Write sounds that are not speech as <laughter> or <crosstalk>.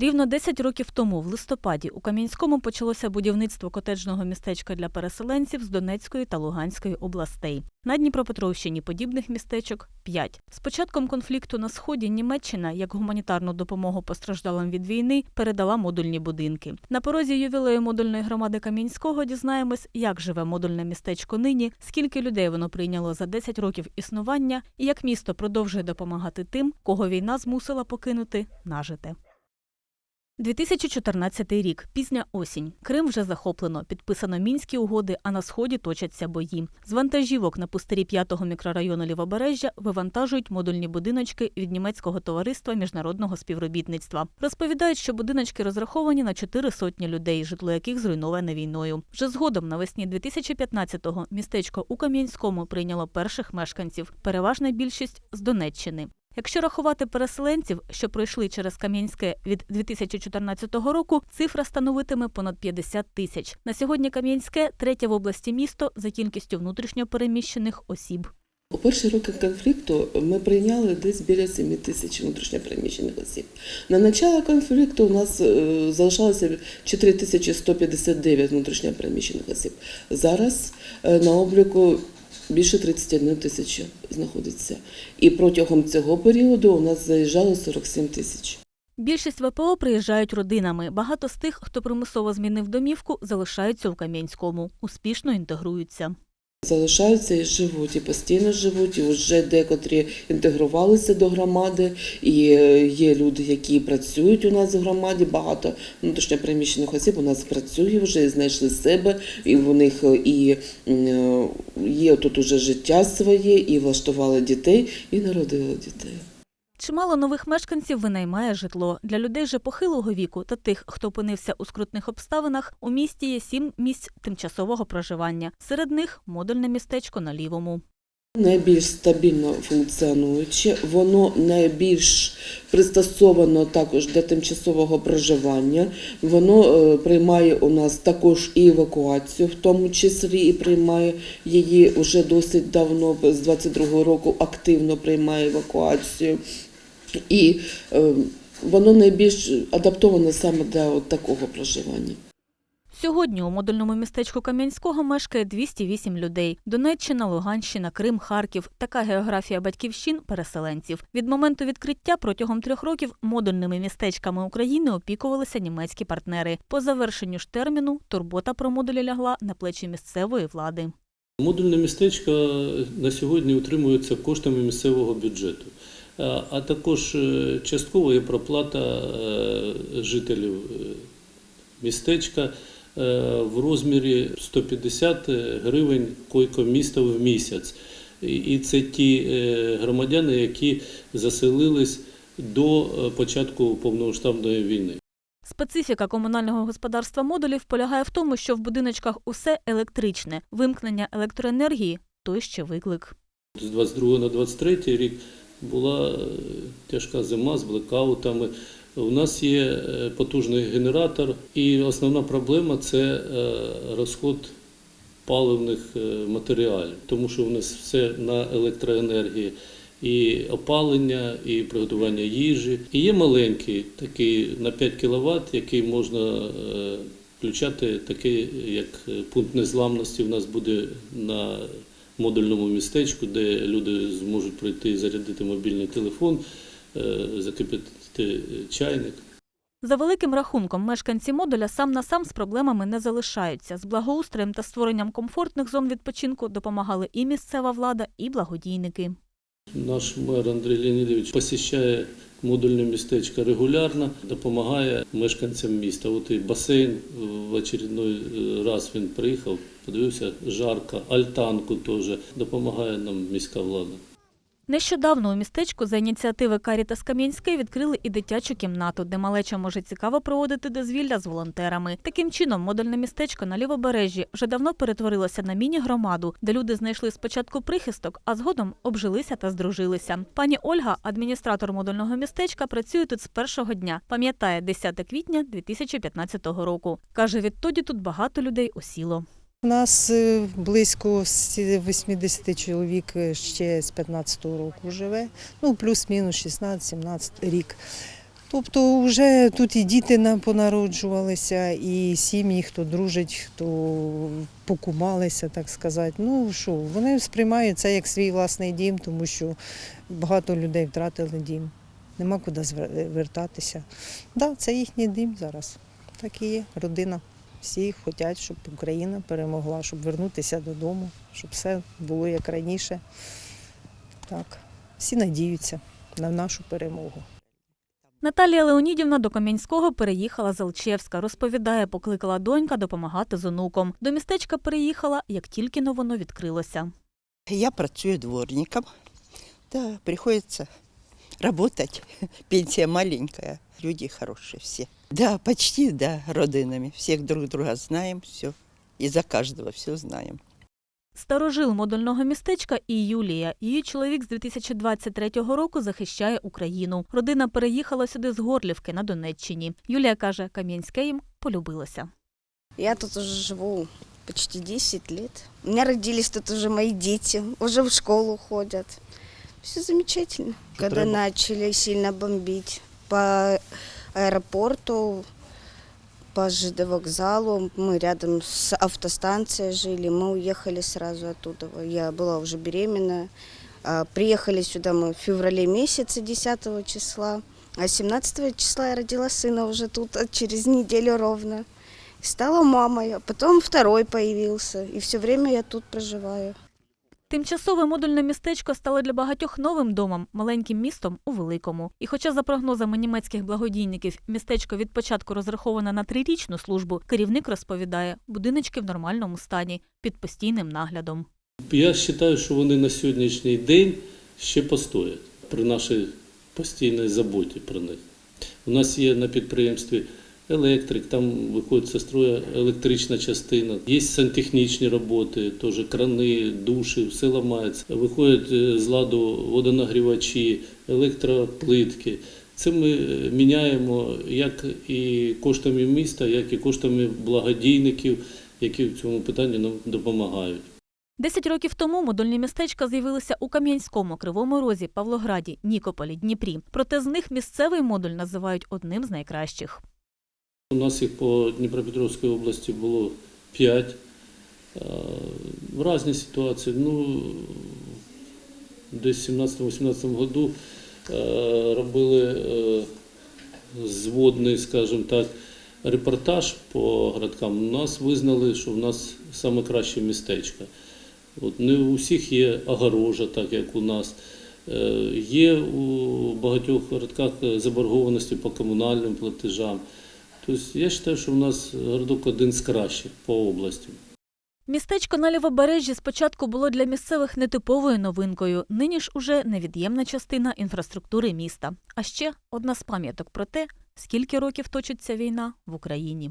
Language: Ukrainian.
Рівно 10 років тому, в листопаді, у Кам'янському почалося будівництво котеджного містечка для переселенців з Донецької та Луганської областей. На Дніпропетровщині подібних містечок п'ять. З початком конфлікту на сході Німеччина, як гуманітарну допомогу постраждалим від війни, передала модульні будинки. На порозі ювілею модульної громади Кам'янського дізнаємось, як живе модульне містечко нині, скільки людей воно прийняло за 10 років існування, і як місто продовжує допомагати тим, кого війна змусила покинути нажите. 2014 рік, пізня осінь. Крим вже захоплено, підписано мінські угоди, а на сході точаться бої. З вантажівок на пустирі 5-го мікрорайону Лівобережжя вивантажують модульні будиночки від німецького товариства міжнародного співробітництва. Розповідають, що будиночки розраховані на чотири сотні людей, житло яких зруйноване війною. Вже згодом навесні 2015-го містечко у Кам'янському прийняло перших мешканців. Переважна більшість з Донеччини. Якщо рахувати переселенців, що пройшли через Кам'янське від 2014 року, цифра становитиме понад 50 тисяч. На сьогодні Кам'янське третє в області місто за кількістю внутрішньо переміщених осіб. У перші роки конфлікту ми прийняли десь біля 7 тисяч внутрішньопереміщених осіб. На начало конфлікту у нас е, залишалося 4159 внутрішньопереміщених осіб. Зараз е, на обліку більше 31 тисячі знаходиться. І протягом цього періоду у нас заїжджало 47 тисяч. Більшість ВПО приїжджають родинами. Багато з тих, хто примусово змінив домівку, залишаються в Кам'янському, успішно інтегруються. Залишаються і живуть, і постійно живуть, і вже декотрі інтегрувалися до громади. І е, є люди, які працюють у нас в громаді. Багато внутрішньопереміщених осіб у нас працює вже знайшли себе, і в них е, і е, є тут уже життя своє, і влаштували дітей, і народили дітей. Чимало нових мешканців винаймає житло. Для людей же похилого віку та тих, хто опинився у скрутних обставинах, у місті є сім місць тимчасового проживання. Серед них модульне містечко на лівому. Найбільш стабільно функціонуюче, воно найбільш пристосовано також для тимчасового проживання. Воно е, приймає у нас також і евакуацію, в тому числі і приймає її вже досить давно, з 22-го року активно приймає евакуацію. І е, воно найбільш адаптоване саме для от такого проживання. Сьогодні у модульному містечку Кам'янського мешкає 208 людей. Донеччина, Луганщина, Крим, Харків. Така географія батьківщин переселенців. Від моменту відкриття протягом трьох років модульними містечками України опікувалися німецькі партнери. По завершенню ж терміну турбота про модулі лягла на плечі місцевої влади. Модульне містечко на сьогодні утримується коштами місцевого бюджету, а також е, частково є проплата е, жителів е, містечка в розмірі 150 гривень койко-міста в місяць. І- це ті громадяни, які заселились до початку повномасштабної війни. Специфіка комунального господарства модулів полягає в тому, що в будиночках усе електричне. Вимкнення електроенергії той ще виклик. З 22 на 23 рік була е, тяжка зима з блекаутами. У нас є е, потужний генератор, і основна проблема це е, розход паливних матеріалів, тому що у нас все на електроенергії. І опалення, і приготування їжі. І є маленький, такий на 5 кВт, який можна включати, такий як пункт незламності. У нас буде на модульному містечку, де люди зможуть прийти зарядити мобільний телефон, закипити чайник. За великим рахунком, мешканці модуля сам на сам з проблемами не залишаються. З благоустроєм та створенням комфортних зон відпочинку допомагали і місцева влада, і благодійники. Наш мер Андрій Леонідович посіщає модульне містечко регулярно, допомагає мешканцям міста. От і басейн в очередной е, раз він приїхав, подивився жарко, альтанку теж допомагає нам міська влада. Нещодавно у містечку за ініціативи Карітас Кам'янське відкрили і дитячу кімнату, де малеча може цікаво проводити дозвілля з волонтерами. Таким чином, модульне містечко на лівобережжі вже давно перетворилося на міні-громаду, де люди знайшли спочатку прихисток, а згодом обжилися та здружилися. Пані Ольга, адміністратор модульного містечка, працює тут з першого дня. Пам'ятає 10 квітня 2015 року. Каже, відтоді тут багато людей осіло. У нас е, близько 80 чоловік е, ще з 15-го року живе, ну плюс-мінус 16-17 рік. Тобто вже тут і діти нам понароджувалися, і сім'ї, хто дружить, хто покумалися, так сказати. Ну що, вони сприймають це як свій власний дім, тому що багато людей втратили дім. Нема куди звер- вертатися. Так, да, це їхній дім зараз. Так і є, родина. Всі хочуть, щоб Україна перемогла, щоб вернутися додому, щоб все було як раніше. Так, всі надіються на нашу перемогу. Наталія Леонідівна до Кам'янського переїхала з Алчевська. Розповідає, покликала донька допомагати з онуком. До містечка переїхала, як тільки но воно відкрилося. Я працюю дворником. Да, приходится работать. <laughs> Пенсия маленькая, люди хорошие все. Да, почти, да, родинами. Всех друг друга знаем, все. И за каждого все знаем. Старожил модульного містечка і Юлія. Її чоловік з 2023 року захищає Україну. Родина переїхала сюди з Горлівки на Донеччині. Юлія каже, Кам'янське їм полюбилося. Я тут уже живу почти 10 лет. У меня родились тут уже мои дети, уже в школу ходят. Все замечательно. Когда начали сильно бомбить по аэропорту, по ЖД вокзалу, мы рядом с автостанцией жили, мы уехали сразу оттуда. Я была уже беременна. А, Приехали сюда мы в феврале месяце, 10 числа. А 17 числа я родила сына уже тут, а через неделю ровно. И стала мамой, а потом второй появился. И все время я тут проживаю. Тимчасове модульне містечко стало для багатьох новим домом, маленьким містом у великому. І хоча, за прогнозами німецьких благодійників, містечко від початку розраховане на трирічну службу, керівник розповідає, будиночки в нормальному стані, під постійним наглядом. Я вважаю, що вони на сьогоднішній день ще постоять при нашій постійній заботі про них. У нас є на підприємстві електрик, там виходить з строю електрична частина. Є сантехнічні роботи, теж крани, душі, все ламається. Виходять е, з ладу водонагрівачі, електроплитки. Це ми е, міняємо як і коштами міста, як і коштами благодійників, які в цьому питанні нам допомагають. Десять років тому модульні містечка з'явилися у Кам'янському, Кривому Розі, Павлограді, Нікополі, Дніпрі. Проте з них місцевий модуль називають одним з найкращих. У нас їх по Дніпропетровській області було п'ять. Е, В різні ситуації. Ну, десь в 17-18 году е, робили е, зводний, скажімо так, репортаж по городкам. Нас визнали, що в нас саме краще містечко. От не у всіх є огорожа, так як у нас. Є у багатьох городках заборгованості по комунальним платежам. Тобто я вважаю, що в нас городок один з кращих по області. Містечко на лівобережжі спочатку було для місцевих нетиповою новинкою. Нині ж уже невід'ємна частина інфраструктури міста. А ще одна з пам'яток про те, скільки років точиться війна в Україні.